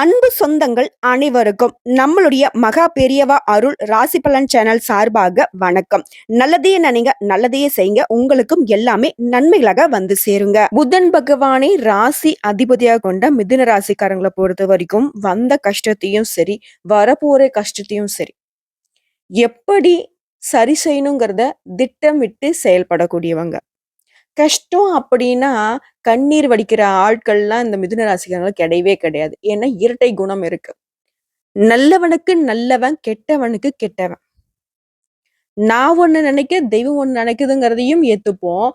அன்பு சொந்தங்கள் அனைவருக்கும் நம்மளுடைய மகா பெரியவா அருள் ராசி பலன் சேனல் சார்பாக வணக்கம். நல்லதையே நினைங்க நல்லதையே செய்யுங்க. உங்களுக்கும் எல்லாமே நன்மைகளாக வந்து சேருங்க. புதன் பகவானை ராசி அதிபதியாக கொண்ட மிதுன ராசிக்காரங்களை பொறுத்த வரைக்கும் வந்த கஷ்டத்தையும் சரி வரப்போற கஷ்டத்தையும் சரி எப்படி சரி செய்யணுங்கிறத திட்டமிட்டு செயல்படக்கூடியவங்க. கஷ்டம் அப்படின்னா கண்ணீர் வடிக்கிற ஆட்கள்லாம் இந்த மிதுன ராசிக்காரங்களுக்கு கிடையவே கிடையாது. ஏன்னா இரட்டை குணம் இருக்கு. நல்லவனுக்கு நல்லவன் கெட்டவனுக்கு கெட்டவன். நான் ஒண்ணு நினைக்க தெய்வம் ஒண்ணு நினைக்குதுங்கிறதையும் ஏத்துப்போம்.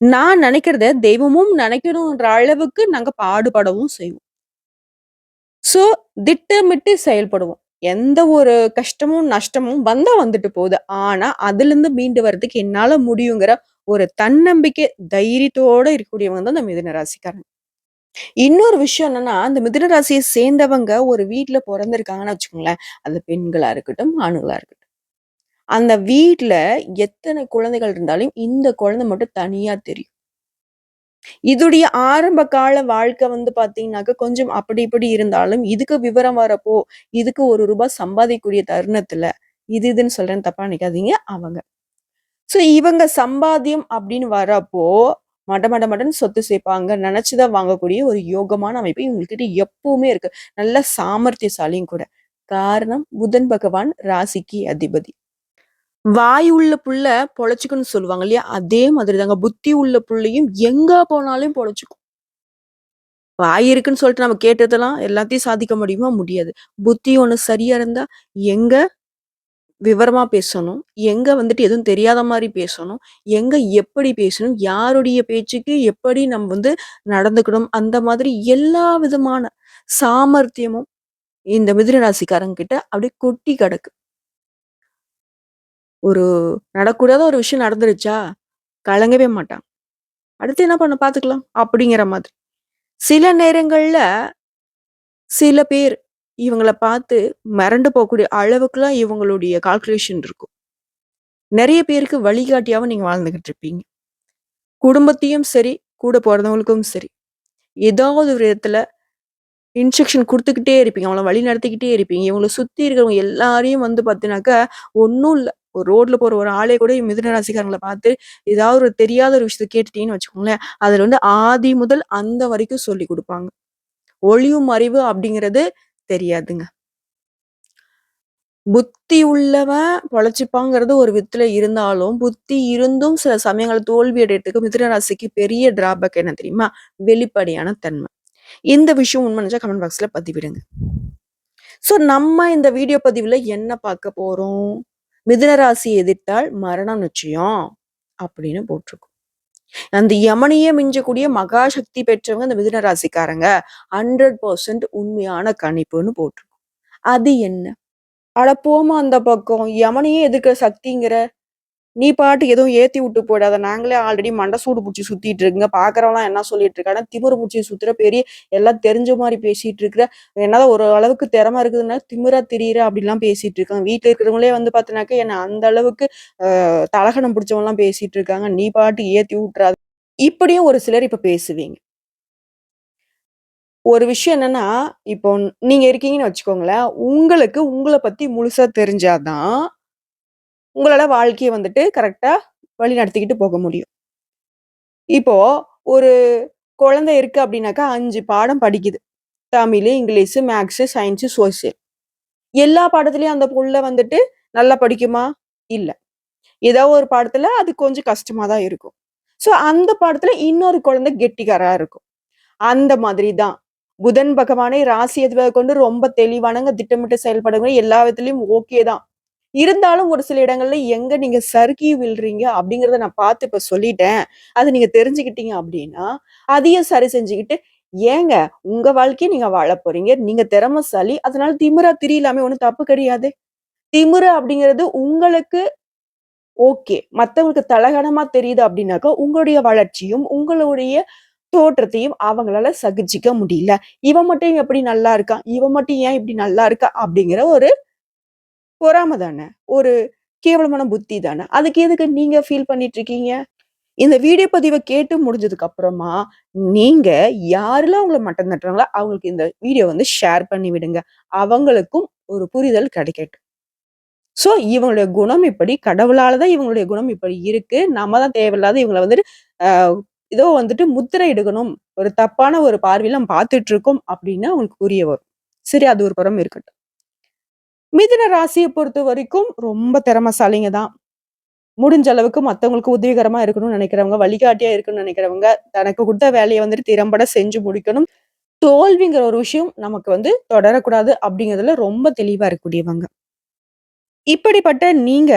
நான் நினைக்கிறத தெய்வமும் நினைக்கணும்ன்ற அளவுக்கு நாங்க பாடுபடவும் செய்வோம். சோ திட்டமிட்டு செயல்படுவோம். எந்த ஒரு கஷ்டமும் நஷ்டமும் வந்தா வந்துட்டு போகுது. ஆனா அதுல இருந்து மீண்டு வர்றதுக்கு என்னால முடியுங்கிற ஒரு தன்னம்பிக்கை தைரியத்தோட இருக்கக்கூடியவங்க தான் இந்த மிதுன ராசிக்காரங்க. இன்னொரு விஷயம் என்னன்னா அந்த மிதுன ராசியை சேர்ந்தவங்க ஒரு வீட்டுல பிறந்திருக்காங்கன்னு வச்சுக்கோங்களேன். அது பெண்களா இருக்கட்டும் ஆண்களா இருக்கட்டும். அந்த வீட்டுல எத்தனை குழந்தைகள் இருந்தாலும் இந்த குழந்தை மட்டும் தனியா தெரியும். இதுடைய ஆரம்ப கால வாழ்க்கை வந்து பாத்தீங்கன்னாக்க கொஞ்சம் அப்படி இப்படி இருந்தாலும் இதுக்கு விவரம் வரப்போ இதுக்கு ஒரு ரூபாய் சம்பாதிக்கக்கூடிய தருணத்துல இது இதுன்னு சொல்றேன்னு தப்பா நினைக்காதீங்க அவங்க. சோ இவங்க சம்பாத்தியம் அப்படின்னு வரப்போ மட மட மடன் சொத்து சேர்ப்பாங்க நினைச்சுதான் வாங்கக்கூடிய ஒரு யோகமான அமைப்பு இவங்ககிட்ட எப்பவுமே இருக்கு. நல்ல சாமர்த்தியசாலியும் கூட. காரணம் புதன் பகவான் ராசிக்கு அதிபதி. வாய் உள்ள புள்ள பொழைச்சுக்குன்னு சொல்லுவாங்க இல்லையா? அதே மாதிரி தாங்க புத்தி உள்ள புள்ளையும் எங்க போனாலும் பொழைச்சுக்கும். வாய் இருக்குன்னு சொல்லிட்டு நம்ம கேட்டதெல்லாம் எல்லாத்தையும் சாதிக்க முடியுமா? முடியாது. புத்தி ஒண்ணு சரியா இருந்தா எங்க விவரமா பேசணும். எங்க வந்துட்டு எதுவும் தெரியாத மாரி பேசணும். எங்க எப்படி பேசணும்? யாருடைய பேச்சுக்கு எப்படி நம்ம வந்து நடந்துக்கணும்? அந்த மாதிரி எல்லா விதமான சாமர்த்தியமும் இந்த மிதுன ராசிக்காரங்க கிட்ட அப்படியே கொட்டி கிடக்கு. ஒரு நடக்கூடாத ஒரு விஷயம் நடந்துருச்சா, கலங்கவே மாட்டாங்க. அடுத்து என்ன பண்ண பார்த்துக்கலாம். அப்படிங்கிற மாதிரி. சில நேரங்கள்ல சில பேர் இவங்கள பார்த்து மிரண்டு போகக்கூடிய அளவுக்குலாம் இவங்களுடைய கால்குலேஷன் இருக்கும். நிறைய பேருக்கு வழிகாட்டியாகவும் நீங்கள் வாழ்ந்துகிட்டு இருப்பீங்க. குடும்பத்தையும் சரி, கூட போகிறவங்களுக்கும் சரி. ஏதாவது ஒரு விதத்தில் இன்ஸ்ட்ரக்ஷன் கொடுத்துக்கிட்டே இருப்பீங்க. அவங்கள வழி நடத்திக்கிட்டே இருப்பீங்க. இவங்களை சுற்றி இருக்கிறவங்க எல்லாரையும் வந்து பார்த்தீங்கன்னாக்கா, ஒன்றும் இல்லை ஒரு ரோட்ல போற ஒரு ஆளே கூட மிதுன ராசிக்காரங்களை பார்த்து, ஏதாவது ஒரு தெரியாத ஒரு விஷயத்த கேட்டுட்டீங்கன்னு வச்சுக்கோங்களேன், அதில் வந்து ஆதி முதல் அந்த வரைக்கும் சொல்லிக் கொடுப்பாங்க ஒளியும் அறிவு அப்படிங்கிறது தெரியாதுங்க. புத்தி உள்ளவன் பொழைச்சிப்பாங்கிறது ஒரு விதத்துல இருந்தாலும், புத்தி இருந்தும் சில சமயங்கள் தோல்வி அடையறதுக்கு மிதுன ராசிக்கு பெரிய டிராபேக் என்ன தெரியுமா? வெளிப்படையான தன்மை. இந்த விஷயம் உண்மை நினைச்சா கமெண்ட் பாக்ஸ்ல பதிவிடுங்க. சோ நம்ம இந்த வீடியோ பதிவுல என்ன பார்க்க போறோம்? மிதுன ராசி எதிர்த்தால் மரணம் நிச்சயம் அப்படின்னு போட்டிருக்கோம். அந்த யமனையே மிஞ்சக்கூடிய மகா சக்தி பெற்றவங்க இந்த மிதுன ராசிக்காரங்க. 100% உண்மையான கணிப்புன்னு போட்டிருக்கும் அது என்ன? அட போமா அந்த பக்கம். யமனையே எதிர்க்கிற சக்திங்கிற. நீ பாட்டுக்கு எதுவும் ஏத்தி விட்டு போயிடாத. நாங்களே ஆல்ரெடி மண்டை சூடு பிடிச்சி சுத்திட்டு இருக்குங்க. பார்க்கிறவன்லாம் என்ன சொல்லிட்டு இருக்கான்னா, திமிரு பிடிச்சி சுத்துற பெரிய எல்லாம் தெரிஞ்ச மாதிரி பேசிட்டு இருக்கிற. என்னதான் ஒரு அளவுக்கு திறமை இருக்குதுன்னா, திமிரா திரியிற அப்படிலாம் பேசிட்டு இருக்காங்க. வீட்டுல இருக்கிறவங்களே வந்து பாத்தினாக்க என்ன அந்த அளவுக்கு அ தலகணம் பிடிச்சவன்லாம் பேசிட்டு இருக்காங்க. நீ பாட்டுக்கு ஏத்தி விட்டுறாத. இப்படியும் ஒரு சிலர் இப்ப பேசுவீங்க. ஒரு விஷயம் என்னன்னா, இப்போ நீங்க இருக்கீங்கன்னு வச்சுக்கோங்களேன். உங்களுக்கு உங்களை பத்தி முழுசா தெரிஞ்சாதான் உங்களால் வாழ்க்கையை வந்துட்டு கரெக்டாக வழி நடத்திக்கிட்டு போக முடியும். இப்போ ஒரு குழந்தை இருக்கு அப்படின்னாக்கா அஞ்சு பாடம் படிக்குது. Tamil English, maths science, social. எல்லா பாடத்துலையும் அந்த புள்ள வந்துட்டு நல்லா படிக்குமா? இல்லை ஏதோ ஒரு பாடத்துல அது கொஞ்சம் கஷ்டமா தான் இருக்கும். ஸோ அந்த பாடத்துல இன்னொரு குழந்தை கெட்டிக்காரா இருக்கும். அந்த மாதிரி தான். புதன் பகவானை ராசி எதுவாக கொண்டு ரொம்ப தெளிவானங்க, திட்டமிட்டு செயல்படுங்க. எல்லா விதத்துலையும் ஓகே தான். இருந்தாலும் ஒரு சில இடங்கள்ல எங்க நீங்க சறுக்கி விழுறீங்க அப்படிங்கிறத நான் பார்த்து இப்ப சொல்லிட்டேன். அதை நீங்க தெரிஞ்சுக்கிட்டீங்க அப்படின்னா, அதையும் சரி செஞ்சுக்கிட்டு, ஏங்க உங்க வாழ்க்கையை நீங்க வாழ போறீங்க. நீங்க சளி அதனால திமிரா திரியலாமே ஒன்றும் தப்பு கிடையாது திமிரு அப்படிங்கிறது உங்களுக்கு ஓகே. மற்றவங்களுக்கு தலகணமா தெரியுது அப்படின்னாக்கா, உங்களுடைய வளர்ச்சியும், உங்களுடைய தோற்றத்தையும் அவங்களால சகிச்சிக்க முடியல. இவன் மட்டும் எப்படி நல்லா இருக்கான்? இவன் மட்டும் ஏன் இப்படி நல்லா இருக்கா? அப்படிங்கிற ஒரு பொறாம தானே. ஒரு கேவலமான புத்தி தானே. அதுக்கு எதுக்கு நீங்க ஃபீல் பண்ணிட்டு இருக்கீங்க? இந்த வீடியோ பதிவை கேட்டு முடிஞ்சதுக்கு அப்புறமா, நீங்க யாரெல்லாம் உங்கள மட்டம் தட்டுறாங்களோ, அவங்களுக்கு இந்த வீடியோ வந்து ஷேர் பண்ணி விடுங்க. அவங்களுக்கும் ஒரு புரிதல் கிடைக்கட்டும். ஸோ இவங்களுடைய குணம் இப்படி, கடவுளால தான் இவங்களுடைய குணம் இப்படி இருக்கு. நம்ம தான் தேவையில்லாத இவங்களை வந்துட்டு, ஏதோ வந்துட்டு முத்திரை எடுக்கணும் ஒரு தப்பான ஒரு பார்வையில நம்ம பார்த்துட்டு இருக்கோம் அப்படின்னு அவங்களுக்கு புரிய வரும். சரி அது ஒரு புறம் இருக்கட்டும். மிதுன பொறுத்த வரைக்கும் ரொம்ப திறமைசாலிங்க தான். முடிஞ்ச அளவுக்கு மத்தவங்களுக்கு உதவிகரமா இருக்கணும்னு நினைக்கிறவங்க, வழிகாட்டியா இருக்கணும்னு நினைக்கிறவங்க, தனக்கு கொடுத்த வேலையை வந்துட்டு திறம்பட செஞ்சு முடிக்கணும். தோல்விங்கிற ஒரு விஷயம் நமக்கு வந்து தொடரக்கூடாது அப்படிங்கிறதுல ரொம்ப தெளிவா இருக்கக்கூடியவங்க. இப்படிப்பட்ட நீங்க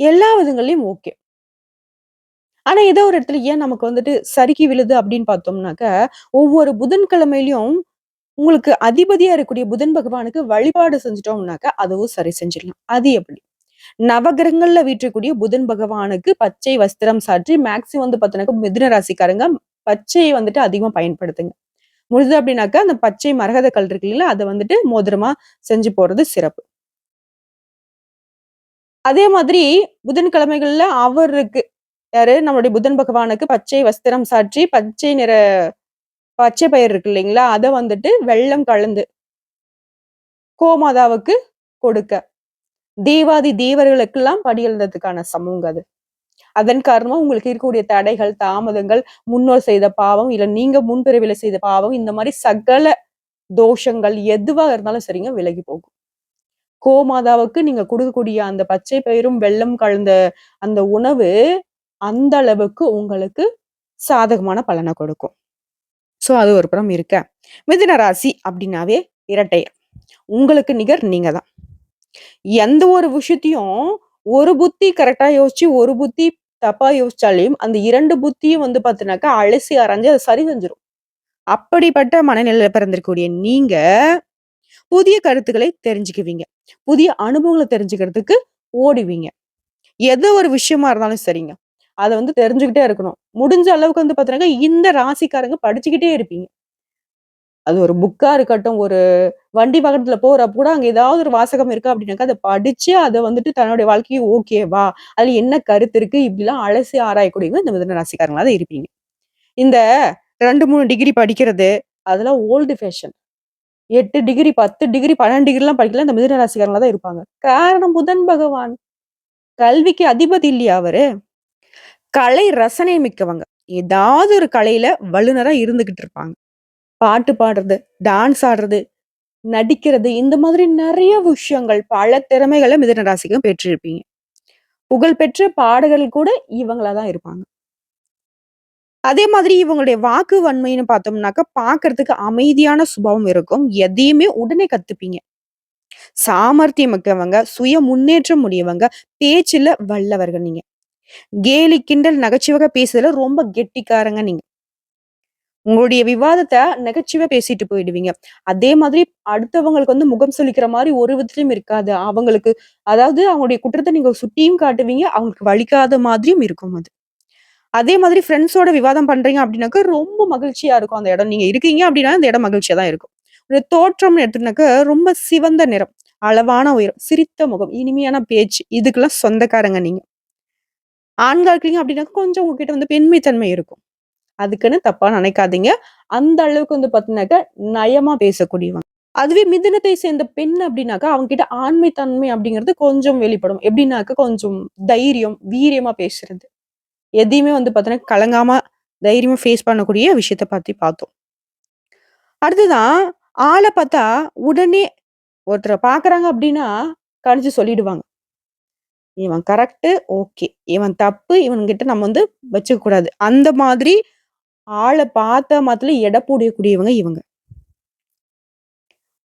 எல்லா விதங்களையும் ஓகே. ஆனா ஏதோ ஒரு இடத்துல ஏன் நமக்கு வந்துட்டு சறுக்கி விழுது அப்படின்னு பார்த்தோம்னாக்க, ஒவ்வொரு புதன்கிழமையிலயும் உங்களுக்கு அதிபதியா இருக்கக்கூடிய புதன் பகவானுக்கு வழிபாடு செஞ்சிட்டோம்னாக்கா அதுவும் சரி செஞ்சிடலாம். அது எப்படி? நவகிரகங்கள்ல வீற்றக்கூடிய புதன் பகவானுக்கு பச்சை வஸ்திரம் சாற்றி மேக்ஸிமம் வந்து பார்த்தீங்கன்னாக்கா, மிதுன ராசிக்காரங்க பச்சையை வந்துட்டு அதிகமா பயன்படுத்துங்க. முடிஞ்சது அப்படின்னாக்கா, அந்த பச்சை மரகத கல் இருக்கு இல்லைங்களா? அதை வந்துட்டு மோதிரமா செஞ்சு போறது சிறப்பு. அதே மாதிரி புதன்கிழமைகள்ல அவருக்கு யாரு? நம்மளுடைய புதன் பகவானுக்கு பச்சை வஸ்திரம் சாற்றி, பச்சை நிற பச்சை பயிர் இருக்கு இல்லைங்களா? அதை வந்துட்டு வெள்ளம் கலந்து கோமாதாவுக்கு கொடுக்க. தேவாதி தேவர்களுக்கெல்லாம் படியெழுந்ததுக்கான சமூங்க அது. அதன் காரணமா உங்களுக்கு இருக்கக்கூடிய தடைகள், தாமதங்கள், முன்னோர் செய்த பாவம், இல்ல நீங்க முன்பிறவில செய்த பாவம், இந்த மாதிரி சகல தோஷங்கள் எதுவா இருந்தாலும் சரிங்க, விலகி போகும். கோமாதாவுக்கு நீங்க குடுக்கக்கூடிய அந்த பச்சை பயிரும், வெள்ளம் கலந்த அந்த உணவு, அந்த அளவுக்கு உங்களுக்கு சாதகமான பலனை கொடுக்கும். ஸோ அது ஒரு புறம் இருக்க. மிதுன ராசி அப்படின்னாவே இரட்டையர். உங்களுக்கு நிகர் நீங்க தான். எந்த ஒரு விஷயத்தையும் ஒரு புத்தி கரெக்டாக யோசிச்சு, ஒரு புத்தி தப்பா யோசிச்சாலையும் அந்த இரண்டு புத்தியும் வந்து பார்த்தீங்கன்னாக்கா, அலசி அரைஞ்சு அதை சரி செஞ்சிடும் அப்படிப்பட்ட மனநிலையில பிறந்திருக்கக்கூடிய நீங்க, புதிய கருத்துக்களை தெரிஞ்சுக்குவீங்க. புதிய அனுபவங்களை தெரிஞ்சுக்கிறதுக்கு ஓடுவீங்க. எந்த ஒரு விஷயமா இருந்தாலும் சரிங்க. அதை வந்து தெரிஞ்சுக்கிட்டே இருக்கணும். முடிஞ்ச அளவுக்கு வந்து பார்த்தீங்கன்னா, இந்த ராசிக்காரங்க படிச்சுக்கிட்டே இருப்பீங்க. அது ஒரு புக்கா இருக்கட்டும், ஒரு வண்டி வாகனத்துல போறப்ப கூட அங்க ஏதாவது ஒரு வாசகம் இருக்கு அப்படின்னாக்கா, அதை படிச்சு அதை வந்துட்டு தன்னுடைய வாழ்க்கைக்கு ஓகேவா? அதுல என்ன கருத்து இருக்கு? இப்படிலாம் அலசி ஆராயக்கூடியவங்க இந்த மிதன ராசிக்காரங்களா தான் இருப்பீங்க. இந்த 2, 3 டிகிரி படிக்கிறது, அதெல்லாம் ஓல்டு ஃபேஷன். எட்டு டிகிரி, 10 டிகிரி, 12 டிகிரிலாம் படிக்கலாம் இந்த மிதன ராசிக்காரங்களா தான் இருப்பாங்க. காரணம் புதன் பகவான். கல்விக்கு அதிபதி இல்லையா அவரு? கலை ரசனை மிக்கவங்க. ஏதாவது ஒரு கலையில வல்லுநரா இருந்துகிட்டு இருப்பாங்க. பாட்டு பாடுறது, டான்ஸ் ஆடுறது, நடிக்கிறது இந்த மாதிரி நிறைய விஷயங்கள், பல திறமைகளை மிதன ராசிக்கும் பெற்றிருப்பீங்க. புகழ்பெற்ற பாடகர்கள் கூட இவங்களா தான் இருப்பாங்க. அதே மாதிரி இவங்களுடைய வாக்கு வன்மைன்னு பார்த்தோம்னாக்கா, பார்க்கறதுக்கு அமைதியான சுபாவம் இருக்கும். எதையுமே உடனே கத்துப்பீங்க. சாமர்த்தியம் மிக்கவங்க, சுய முன்னேற்றம் உடையவங்க, பேச்சுல வல்லவர்கள் நீங்க. கேலி, கிண்டல், நகைச்சுவக பேசுறதுல ரொம்ப கெட்டிக்காரங்க நீங்க. உங்களுடைய விவாதத்தை நகைச்சுவை பேசிட்டு போயிடுவீங்க. அதே மாதிரி அடுத்தவங்களுக்கு வந்து முகம் சொல்லிக்கிற மாதிரி ஒரு விதத்திலும் இருக்காது. அவங்களுக்கு அதாவது அவங்களுடைய குற்றத்தை நீங்க சுட்டியும் காட்டுவீங்க. அவங்களுக்கு வலிக்காத மாதிரியும் இருக்கும் அது. அதே மாதிரி ஃப்ரெண்ட்ஸோட விவாதம் பண்றீங்க அப்படின்னாக்க ரொம்ப மகிழ்ச்சியா இருக்கும் அந்த இடம். நீங்க இருக்கீங்க அப்படின்னா, அந்த இடம் மகிழ்ச்சியா தான் இருக்கும். ஒரு தோற்றம்னு எடுத்துனாக்க ரொம்ப சிவந்த நிறம், அளவான உயரம், சிரித்த முகம், இனிமையான பேச்சு, இதுக்கெல்லாம் சொந்தக்காரங்க நீங்க. ஆண்கள் இருக்கீங்க அப்படின்னாக்கா, கொஞ்சம் உங்ககிட்ட வந்து பெண்மைத்தன்மை இருக்கும். அதுக்குன்னு தப்பா நினைக்காதீங்க. அந்த அளவுக்கு வந்து பார்த்தீங்கன்னாக்கா, நயமா பேசக்கூடியவங்க. அதுவே மிதனத்தை சேர்ந்த பெண் அப்படின்னாக்கா, அவங்க கிட்ட ஆண்மை தன்மை அப்படிங்கிறது கொஞ்சம் வெளிப்படும். எப்படின்னாக்கா, கொஞ்சம் தைரியம், வீரியமா பேசுறது. எதையுமே வந்து பார்த்தீங்கன்னா, கலங்காம தைரியமா ஃபேஸ் பண்ணக்கூடிய விஷயத்த பத்தி பார்த்தோம். அடுத்ததான் ஆளை பார்த்தா உடனே ஒருத்தரை பார்க்குறாங்க அப்படின்னா, கணிச்சு சொல்லிடுவாங்க. இவன் கரெக்ட்டு, ஓகே. இவன் தப்பு, இவன்கிட்ட நம்ம வந்து வச்சுக்க கூடாது. அந்த மாதிரி ஆளை பார்த்த மாத்திரத்துல எடை போடக்கூடியவங்க இவங்க.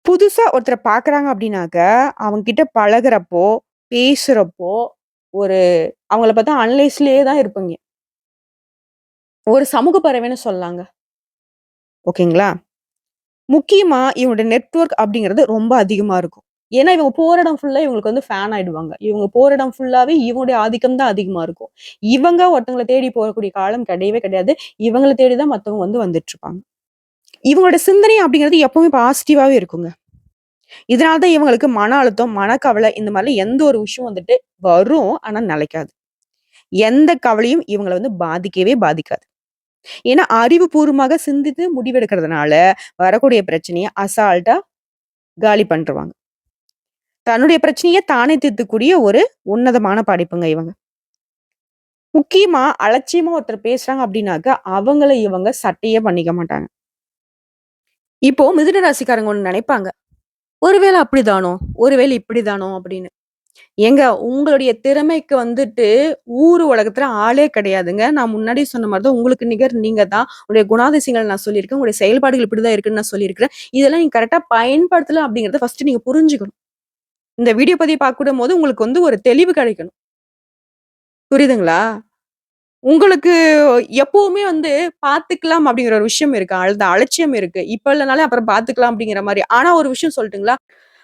புதுசா ஒருத்தரை பார்க்குறாங்க அப்படின்னாக்க, அவங்க கிட்ட பழகுறப்போ, பேசுறப்போ, ஒரு அவங்கள பார்த்தா அனலைஸ்லயே தான் இருப்பீங்க. ஒரு சமூக பறவைன்னு சொல்லலாங்க. ஓகேங்களா? முக்கியமா இவனோட நெட்வொர்க் அப்படிங்கிறது ரொம்ப அதிகமா இருக்கும். ஏன்னா, இவங்க போற இடம் ஃபுல்லா இவங்களுக்கு வந்து ஃபேன் ஆயிடுவாங்க. இவங்க போற இடம் ஃபுல்லாவே இவங்களுடைய ஆதிக்கம் தான் அதிகமா இருக்கும். இவங்க ஒருத்தவங்கள தேடி போகக்கூடிய காலம் கிடையவே கிடையாது. இவங்களை தேடி தான் மத்தவங்க வந்து வந்துட்டு இருப்பாங்க இவங்களோட சிந்தனை அப்படிங்கிறது எப்பவுமே பாசிட்டிவாவே இருக்குங்க. இதனால தான் இவங்களுக்கு மன அழுத்தம், மனக்கவலை இந்த மாதிரிலாம் எந்த ஒரு விஷயம் வந்துட்டு வரும். ஆனா நிலைக்காது. எந்த கவலையும் இவங்கள வந்து பாதிக்கவே பாதிக்காது. ஏன்னா, அறிவுபூர்வமாக சிந்தித்து முடிவெடுக்கிறதுனால, வரக்கூடிய பிரச்சனையை அசால்ட்டா காலி பண்ணிருவாங்க தன்னுடைய பிரச்சனையை தானே தீர்த்துக்கூடிய ஒரு உன்னதமான படிப்புங்க இவங்க. முக்கியமா அலட்சியமா ஒருத்தர் பேசுறாங்க அப்படின்னாக்க, அவங்கள இவங்க சட்டையே பண்ணிக்க மாட்டாங்க. இப்போ மிதுன ராசிக்காரங்க ஒன்று நினைப்பாங்க ஒருவேளை அப்படிதானோ? ஒருவேளை இப்படிதானோ? அப்படின்னு. ஏங்க உங்களுடைய திறமைக்கு வந்துட்டு ஊர் உலகத்துல ஆளே கிடையாதுங்க. நான் முன்னாடி சொன்ன மாதிரி தான் உங்களுக்கு நிகர் நீங்க தான். உங்களுடைய குணாதிசயங்கள் நான் சொல்லியிருக்கேன். உங்களுடைய செயல்பாடுகள் இப்படிதான் இருக்குன்னு நான் சொல்லியிருக்கிறேன். இதெல்லாம் நீங்க கரெக்டா பயன்படுத்தல அப்படிங்கறத ஃபர்ஸ்ட் நீங்க புரிஞ்சுக்கணும். இந்த வீடியோ பதிவு பார்க்கும்போது உங்களுக்கு வந்து ஒரு தெளிவு கிடைக்கணும். புரியுதுங்களா? உங்களுக்கு எப்பவுமே வந்து பார்த்துக்கலாம் அப்படிங்கிற ஒரு விஷயம் இருக்கு. அந்த அலட்சியம் இருக்கு. இப்போ இல்லைனாலே அப்புறம் பார்த்துக்கலாம் அப்படிங்கிற மாதிரி ஆனா ஒரு விஷயம் சொல்லட்டுங்களா?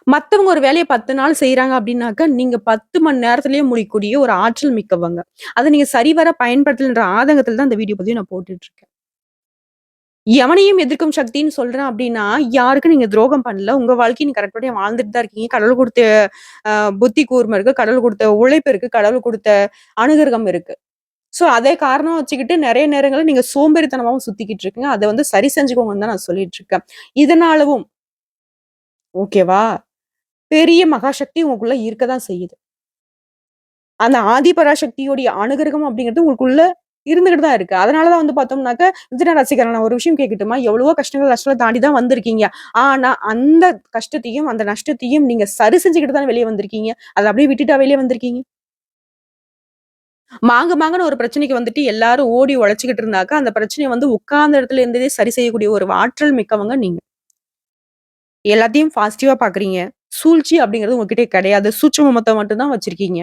மற்றவங்க ஒரு வேலையை பத்து நாள் செய்கிறாங்க அப்படின்னாக்கா நீங்க 10 மணி நேரத்திலேயே முடிக்கக்கூடிய ஒரு ஆற்றல் மிக்கவங்க. அதை நீங்க சரிவர பயன்படுத்தலன்ற ஆதங்கத்தில் தான் இந்த வீடியோ பதிவு நான் போட்டுட்டு இருக்கேன். எவனையும் எதிர்க்கும் சக்தின்னு சொல்றேன் அப்படின்னா, யாருக்கும் நீங்க துரோகம் பண்ணல. உங்க வாழ்க்கையை நீங்க கரெக்டாக வாழ்ந்துட்டு தான் இருக்கீங்க. கடவுள் கொடுத்த புத்தி கூர்மை இருக்கு. கடவுள் கொடுத்த உழைப்பு இருக்கு. கடவுள் கொடுத்த அனுகிரகம் இருக்கு. ஸோ, அதே காரணம் வச்சுக்கிட்டு நிறைய நேரங்களில் நீங்க சோம்பேறித்தனமாவும் சுத்திக்கிட்டு இருக்கீங்க. அதை வந்து சரி செஞ்சுக்கோங்கன்னு தான் நான் சொல்லிட்டு இருக்கேன். இதனாலவும் ஓகேவா? பெரிய மகாசக்தி உங்களுக்குள்ள இருக்க தான் செய்யுது. அந்த ஆதி பராசக்தியோடைய அனுகிரகம் அப்படிங்கிறது உங்களுக்குள்ள இருந்துகிட்டு தான் இருக்கு. அதனால தான் வந்து பார்த்தோம்னாக்க, விஜய ராசிக்காரன் நான் ஒரு விஷயம் கேட்கட்டுமா? எவ்வளவோ கஷ்டங்கள், நஷ்டம் தாண்டி தான் வந்திருக்கீங்க. ஆனா, அந்த கஷ்டத்தையும், அந்த நஷ்டத்தையும் நீங்க சரி செஞ்சுக்கிட்டு தானே வெளியே வந்திருக்கீங்க. அதை அப்படியே விட்டுட்டா வெளியே வந்திருக்கீங்க? மாங்க மாங்கன்னு ஒரு பிரச்சனைக்கு வந்துட்டு எல்லாரும் ஓடி உழைச்சிக்கிட்டு இருந்தாக்க, அந்த பிரச்சனையை வந்து உட்கார்ந்த இடத்துல இருந்ததே சரி செய்யக்கூடிய ஒரு ஆற்றல் மிக்கவங்க நீங்க. எல்லாத்தையும் பாசிட்டிவா பார்க்குறீங்க. சூழ்ச்சி அப்படிங்கிறது உங்ககிட்ட கிடையாது. சூட்சமத்தை மட்டும் தான் வச்சிருக்கீங்க.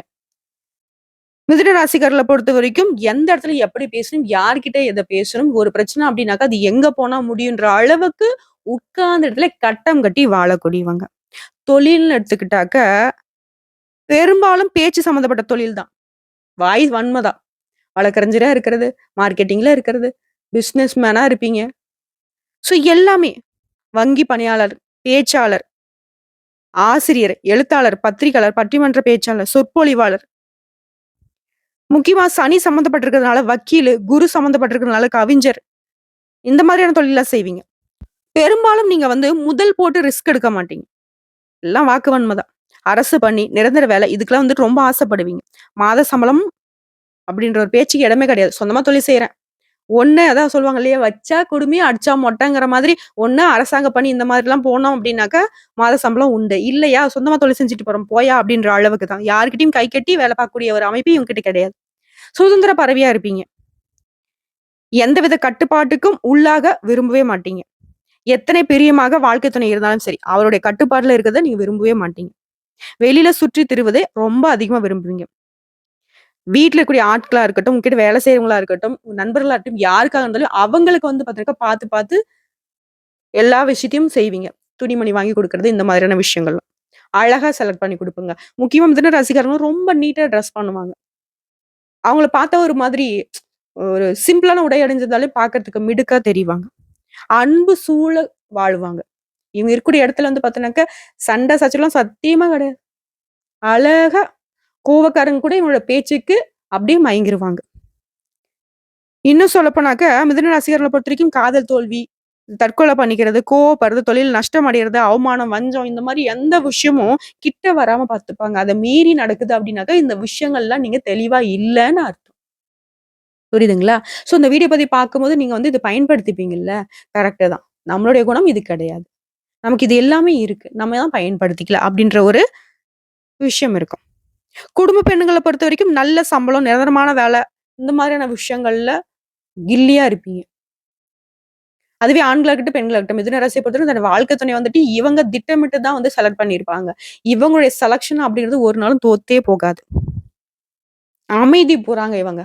மிதுன பொறுத்த வரைக்கும் எந்த இடத்துல எப்படி பேசணும், யார்கிட்ட எதை பேசணும், ஒரு பிரச்சனை அப்படின்னாக்கா, அது எங்க போனா முடியுன்ற அளவுக்கு உட்கார்ந்த இடத்துல கட்டம் கட்டி வாழக்கூடியவங்க. தொழில்னு எடுத்துக்கிட்டாக்க, பெரும்பாலும் பேச்சு சம்மந்தப்பட்ட தொழில் தான். வாய் வன்மை தான். வழக்கறிஞராக இருக்கிறது, மார்க்கெட்டிங்கில் இருக்கிறது, பிஸ்னஸ் மேனாக இருப்பீங்க. ஸோ எல்லாமே. வங்கி பணியாளர், பேச்சாளர், ஆசிரியர், எழுத்தாளர், பத்திரிகையாளர், பட்டிமன்ற பேச்சாளர், சொற்பொழிவாளர். முக்கியமா சனி சம்மந்தப்பட்டிருக்கிறதுனால வக்கீலு, குரு சம்மந்தப்பட்டிருக்கிறதுனால கவிஞர். இந்த மாதிரியான தொழிலாம் செய்வீங்க. பெரும்பாலும் நீங்க வந்து முதல் போட்டு ரிஸ்க் எடுக்க மாட்டீங்க. எல்லாம் வாக்குவன்மை தான். அரசு பண்ணி நிரந்தர வேலை இதுக்கெல்லாம் வந்துட்டு ரொம்ப ஆசைப்படுவீங்க. மாத சம்பளம் அப்படின்ற ஒரு பேச்சுக்கு இடமே கிடையாது. சொந்தமா தொழில் செய்யறேன் ஒன்று அதான் சொல்லுவாங்க இல்லையா? வச்சா குடுமி, அடிச்சா மொட்டைங்கிற மாதிரி, ஒன்று அரசாங்க பணி இந்த மாதிரிலாம் போனோம் அப்படின்னாக்கா, மாத சம்பளம் உண்டு. இல்லையா சொந்தமாக தொழில் செஞ்சுட்டு போகிறோம் போயா அப்படின்ற அளவுக்கு தான். யாருக்கிட்டையும் கை கட்டி வேலை பார்க்கக்கூடிய ஒரு அமைப்பு இவங்ககிட்ட கிடையாது. சுதந்திர பறவையாக இருப்பீங்க. எந்தவித கட்டுப்பாட்டுக்கும் உள்ளாக விரும்பவே மாட்டீங்க. எத்தனை பிரியமாக வாழ்க்கை துணை இருந்தாலும் சரி, அவருடைய கட்டுப்பாட்டில் இருக்கிறத நீங்கள் விரும்பவே மாட்டீங்க. வெளியில சுற்றி திருவதை ரொம்ப அதிகமாக விரும்புவீங்க. வீட்டில் கூடிய ஆட்களா இருக்கட்டும், உங்ககிட்ட வேலை செய்றவங்களா இருக்கட்டும், நண்பர்களாக இருக்கட்டும், யாருக்காக இருந்தாலும் அவங்களுக்கு வந்து பார்த்தீங்கன்னா பார்த்து பார்த்து எல்லா விஷயத்தையும் செய்வீங்க. துணிமணி வாங்கி கொடுக்கறது இந்த மாதிரியான விஷயங்கள்லாம். அழகா செலக்ட் பண்ணி குடுப்பீங்க. முக்கியமா மிதுன ரசிகர்களும் ரொம்ப நீட்டா ட்ரெஸ் பண்ணுவாங்க. அவங்கள பார்த்தா ஒரு மாதிரி ஒரு சிம்பிளான உடை அடைஞ்சிருந்தாலே பார்க்கறதுக்கு மிடுக்கா தெரிவாங்க. அன்பு சூழ வாழ்வாங்க இவங்க இருக்கக்கூடிய இடத்துல வந்து பார்த்தோன்னாக்க சண்டை சச்சலாம் சத்தியமா கிடையாது. அழகா கோவக்காரங்க கூட இவங்களோட பேச்சுக்கு அப்படியே மயங்கிருவாங்க. இன்னும் சொல்லப்போனாக்க, ரசிகர்களை பொறுத்த வரைக்கும் காதல் தோல்வி, தற்கொலை பண்ணிக்கிறது, கோவப்படுறது, தொழில் நஷ்டம் அடைகிறது அவமானம், வஞ்சம் இந்த மாதிரி எந்த விஷயமும் கிட்ட வராம பார்த்துப்பாங்க. அதை மீறி நடக்குது அப்படின்னாக்கா, இந்த விஷயங்கள்லாம் நீங்க தெளிவா இல்லைன்னு அர்த்தம். புரியுதுங்களா? ஸோ இந்த வீடியோ பதிவு பார்க்கும்போது நீங்க வந்து இதை பயன்படுத்திப்பீங்கல்ல? கரெக்டு தான். நம்மளுடைய குணம் இது கிடையாது. நமக்கு இது எல்லாமே இருக்கு. நம்ம தான் பயன்படுத்திக்கல அப்படின்ற ஒரு விஷயம் இருக்கும். குடும்ப பெண்களை பொறுத்த வரைக்கும் நல்ல சம்பளம், நிரந்தரமான வேலை, இந்த மாதிரியான விஷயங்கள்ல கில்லியா இருப்பீங்க. அதுவே ஆண்களாகட்டும் பெண்களாகட்டும் மிதுன ராசியை பொறுத்தவரைக்கும் தன் வாழ்க்கை துணை வந்துட்டு இவங்க திட்டமிட்டு தான் வந்து செலக்ட் பண்ணியிருப்பாங்க. இவங்களுடைய செலக்ஷன் அப்படிங்கிறது ஒரு நாளும் தோத்தே போகாது. அமைதி போறாங்க இவங்க.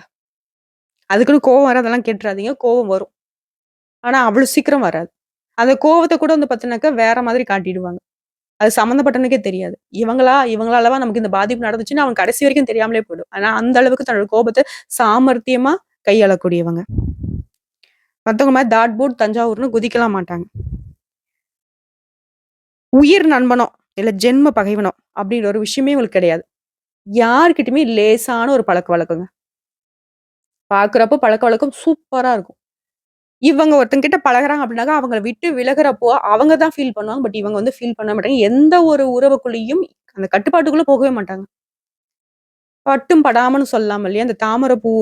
அதுக்குன்னு கோவம் வராதெல்லாம் கேட்டுறாதீங்க. கோவம் வரும். ஆனா அவ்வளவு சீக்கிரம் வராது. அந்த கோவத்தை கூட வந்து பார்த்தீங்கன்னாக்கா, வேற மாதிரி காட்டிடுவாங்க. அது சம்மந்தப்பட்டனுக்கே தெரியாது. இவங்களா இவங்களாலவா நமக்கு இந்த பாதிப்பு நடந்துச்சுன்னு அவன் கடைசி வரைக்கும் தெரியாமலே போயிடும். ஆனா அந்த அளவுக்கு தன்னோட கோபத்தை சாமர்த்தியமா கையாளக்கூடியவங்க. மற்றவங்க மாதிரி தாட் பூட் தஞ்சாவூர்னு குதிக்கலாம் மாட்டாங்க. உயிர் நண்பனோ, இல்லை ஜென்ம பகைவனோ அப்படின்ற ஒரு விஷயமே உங்களுக்கு கிடையாது. யாருக்கிட்டுமே லேசான ஒரு பழக்க வழக்கங்க பார்க்குறப்ப பார்க்குறப்போ பழக்கவழக்கம் சூப்பராக இருக்கும். இவங்க ஒருத்தங்கிட்ட பழகுறாங்க அப்படின்னாக்கா, அவங்கள விட்டு விலகிறப்போ அவங்க தான் ஃபீல் பண்ணுவாங்க. பட் இவங்க வந்து ஃபீல் பண்ண மாட்டாங்க. எந்த ஒரு உறவுக்குள்ளேயும் அந்த கட்டுப்பாட்டுக்குள்ள போகவே மாட்டாங்க. பட்டும் படாமன்னு சொல்லலாம் இல்லையா? அந்த தாமரை பூ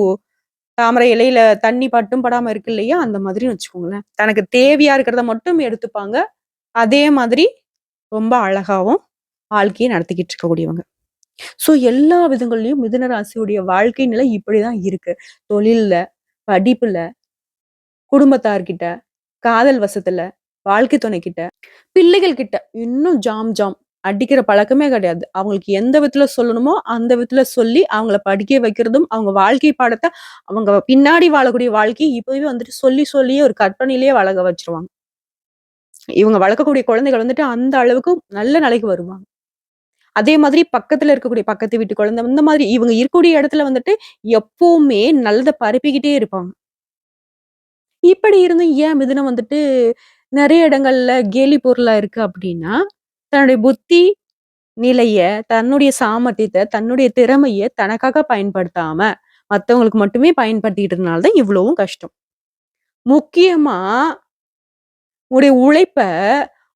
தாமரை இலையில தண்ணி பட்டும் படாம இருக்கு இல்லையா? அந்த மாதிரின்னு வச்சுக்கோங்களேன். தனக்கு தேவையா இருக்கிறத மட்டும் எடுத்துப்பாங்க. அதே மாதிரி ரொம்ப அழகாவும் வாழ்க்கையை நடத்திக்கிட்டு இருக்கக்கூடியவங்க. ஸோ எல்லா விதங்கள்லயும் மிதுன ராசியுடைய வாழ்க்கை நிலை இப்படிதான் இருக்கு. தொழில்ல, படிப்புல, குடும்பத்தார்கிட்ட, காதல் வசத்துல, வாழ்க்கை துணைக்கிட்ட, பிள்ளைகள் கிட்ட இன்னும் ஜாம் ஜாம் அடிக்கிற பழக்கமே கிடையாது. அவங்களுக்கு எந்த விதத்துல சொல்லணுமோ, அந்த விதத்துல சொல்லி அவங்கள படிக்க வைக்கிறதும், அவங்க வாழ்க்கை பாடத்தை அவங்க பின்னாடி வாழக்கூடிய வாழ்க்கையை இப்பவே வந்துட்டு சொல்லி சொல்லியே ஒரு கற்பனையிலேயே வளர வச்சிருவாங்க இவங்க வளர்க்கக்கூடிய குழந்தைகள் வந்துட்டு அந்த அளவுக்கு நல்ல நிலைக்கு வருவாங்க. அதே மாதிரி பக்கத்துல இருக்கக்கூடிய பக்கத்து வீட்டு குழந்தை, இந்த மாதிரி இவங்க இருக்கக்கூடிய இடத்துல வந்துட்டு எப்பவுமே நல்லதை பரப்பிக்கிட்டே இருப்பாங்க. இப்படி இருந்தும் ஏன் மிதுனம் வந்துட்டு நிறைய இடங்கள்ல கேலி பொருளா இருக்கு அப்படின்னா, தன்னுடைய புத்தி நிலைய, தன்னுடைய சாமர்த்தியத்தை தன்னுடைய திறமைய தனக்காக பயன்படுத்தாம, மற்றவங்களுக்கு மட்டுமே பயன்படுத்திக்கிட்டதுனால தான் இவ்வளவும் கஷ்டம். முக்கியமா உங்களுடைய உழைப்ப,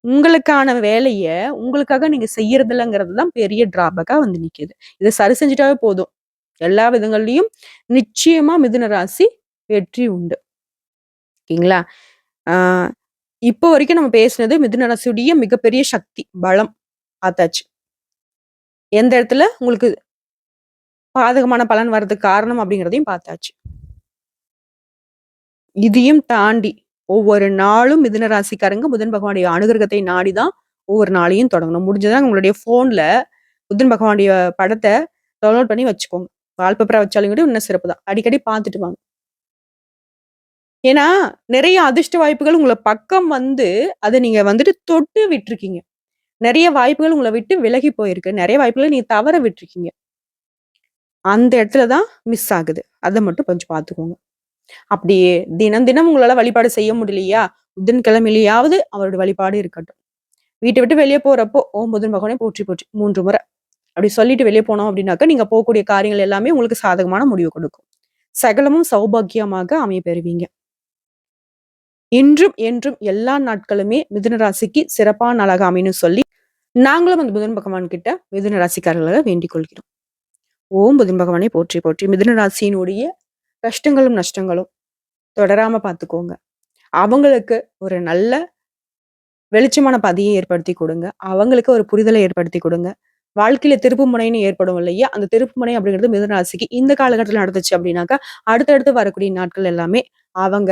உங்களுக்கான வேலைய, உங்களுக்காக நீங்க செய்யறதில்லங்கிறது தான் பெரிய டிராபேக்கா வந்து நிக்குது. இதை சரி செஞ்சுட்டாவே போதும். எல்லா விதங்கள்லயும் நிச்சயமா மிதுன ராசி வெற்றி உண்டு. ஓகேங்களா? ஆ இப்போ வரைக்கும் நம்ம பேசினது மிதுன ராசியுடைய மிகப்பெரிய சக்தி, பலம் பார்த்தாச்சு. எந்த இடத்துல உங்களுக்கு பாதகமான பலன் வர்றதுக்கு காரணம் அப்படிங்கிறதையும் பார்த்தாச்சு. இதையும் தாண்டி ஒவ்வொரு நாளும் மிதுன ராசிக்காரங்க புதன் பகவானுடைய அனுகிரகத்தை நாடி தான் ஒவ்வொரு நாளையும் தொடங்கணும். முடிஞ்சதா உங்களுடைய ஃபோன்ல புதன் பகவானுடைய படத்த டவுன்லோட் பண்ணி வச்சுக்கோங்க. வால்பேப்பரா வச்சாலும் கூட இன்னும் சிறப்பு தான். அடிக்கடி பார்த்துட்டு வாங்க. ஏன்னா, நிறைய அதிர்ஷ்ட வாய்ப்புகள் உங்களை பக்கம் வந்து, அதை நீங்க வந்துட்டு தொட்டு விட்டுருக்கீங்க. நிறைய வாய்ப்புகள் உங்களை விட்டு விலகி போயிருக்கு. நிறைய வாய்ப்புகளை நீங்க தவற விட்டுருக்கீங்க. அந்த இடத்துல தான் மிஸ் ஆகுது. அதை மட்டும் கொஞ்சம் பார்த்துக்கோங்க. அப்படியே தினம் தினம் உங்களால வழிபாடு செய்ய முடியலையா? புதன்கிழமையிலேயாவது அவரோட வழிபாடு இருக்கட்டும். வீட்டை விட்டு வெளியே போறப்போ, ஓம் புதன் பகவானே போற்றி போற்றி மூன்று முறை. அப்படி சொல்லிட்டு வெளியே போனோம் அப்படின்னாக்கா, நீங்க போகக்கூடிய காரியங்கள் எல்லாமே உங்களுக்கு சாதகமான முடிவு கொடுக்கும். சகலமும் சௌபாக்கியமாக அமைய பெறுவீங்க. இன்றும், என்றும் எல்லா நாட்களுமே மிதுன ராசிக்கு சிறப்பான நாளாக அமையணும்னு சொல்லி, நாங்களும் அந்த புதன் பகவான் கிட்ட மிதுன ராசிக்காரர்களாக வேண்டிக் கொள்கிறோம். ஓம் புதன் பகவானே போற்றி போற்றி. மிதுன ராசியினுடைய கஷ்டங்களும், நஷ்டங்களும் தொடராம பார்த்துக்கோங்க. அவங்களுக்கு ஒரு நல்ல வெளிச்சமான பதியை ஏற்படுத்தி கொடுங்க அவங்களுக்கு ஒரு புரிதலை ஏற்படுத்தி கொடுங்க வாழ்க்கையில திருப்பு முனைன்னு ஏற்படும் இல்லையா? அந்த திருப்பு முனை அப்படிங்கிறது மிதுன ராசிக்கு இந்த காலகட்டத்தில் நடந்துச்சு அப்படின்னாக்கா, அடுத்தடுத்து வரக்கூடிய நாட்கள் எல்லாமே அவங்க